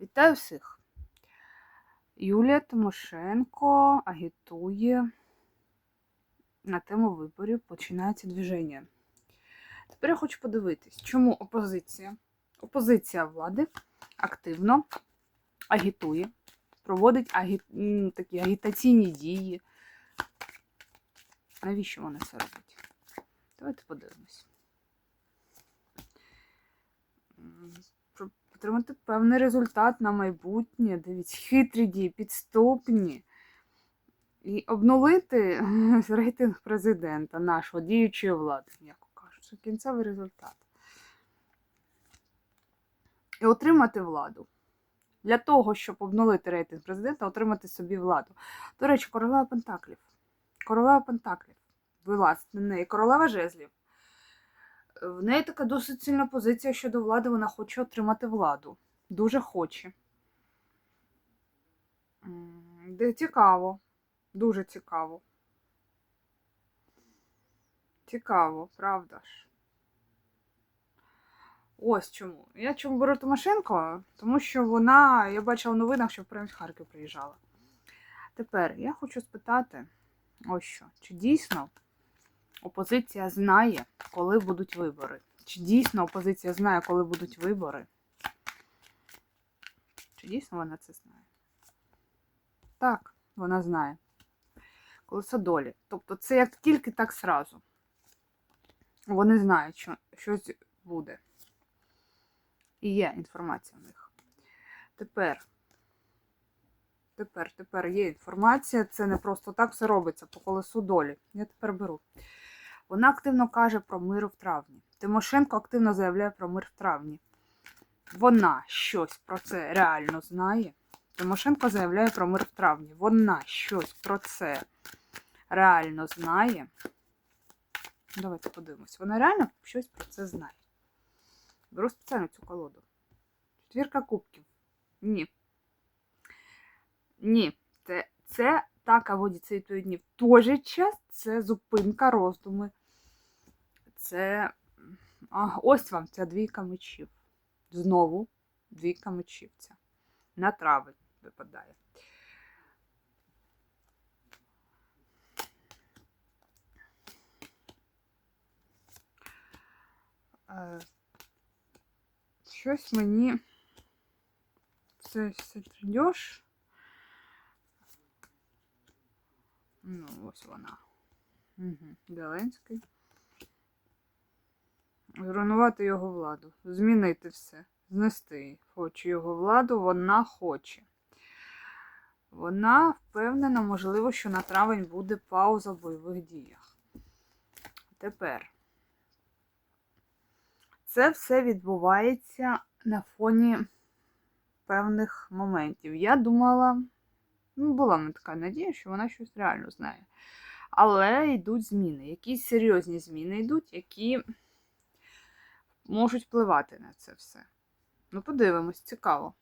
Вітаю всіх! Юлія Тимошенко агітує на тему виборів починається движення. Тепер я хочу подивитись, чому опозиція, опозиція влади активно агітує, проводить агі... такі агітаційні дії. Навіщо вони це роблять? Давайте подивимось. Отримати певний результат на майбутнє. Дивіться, хитрі дії, підступні. І обнулити рейтинг президента, нашого діючої влади, м'яко кажучи, кінцевий результат. І отримати владу. Для того, щоб обнулити рейтинг президента, отримати собі владу. До речі, королева Пентаклів. Королева Пентаклів. На неї. Королева жезлів. В неї така досить сильна позиція щодо влади, вона хоче отримати владу. Дуже хоче. Де цікаво. Дуже цікаво. Цікаво, правда ж. Ось чому. Я чому беру Тимошенко? Тому що вона, я бачила в новинах, що в прямо з Харків приїжджала. Тепер я хочу спитати, ось що, чи дійсно опозиція знає, коли будуть вибори? Чи дійсно опозиція знає, коли будуть вибори? Чи дійсно вона це знає? Так, вона знає. Колесо долі. Тобто це як тільки так сразу. Вони знають, що щось буде. І є інформація в них. Тепер. Тепер, тепер є інформація. Це не просто так все робиться по колесу долі. Я тепер беру. Вона активно каже про мир в травні. Тимошенко активно заявляє про мир в травні. Вона щось про це реально знає. Тимошенко заявляє про мир в травні. Вона щось про це реально знає. Давайте подивимось. Вона реально щось про це знає. Беру спеціально цю колоду. Четвірка кубків. Ні. Ні. Це, це так, а водіться відповідні. В той же час це зупинка, роздуми. Це. А, ось вам ця двійка мечів. Знову двійка мечів. На травень випадає. Е, Щось мені це все прийдеш. Ну, ось вона. Угу. Зеленський. Зруйнувати його владу. Змінити все. Знести. Хочу його владу, вона хоче. Вона впевнена, можливо, що на травень буде пауза в бойових діях. Тепер. Це все відбувається на фоні певних моментів. Я думала, ну, була мене така надія, що вона щось реально знає. Але йдуть зміни. Якісь серйозні зміни йдуть, які можуть впливати на це все. Ну, подивимось, цікаво.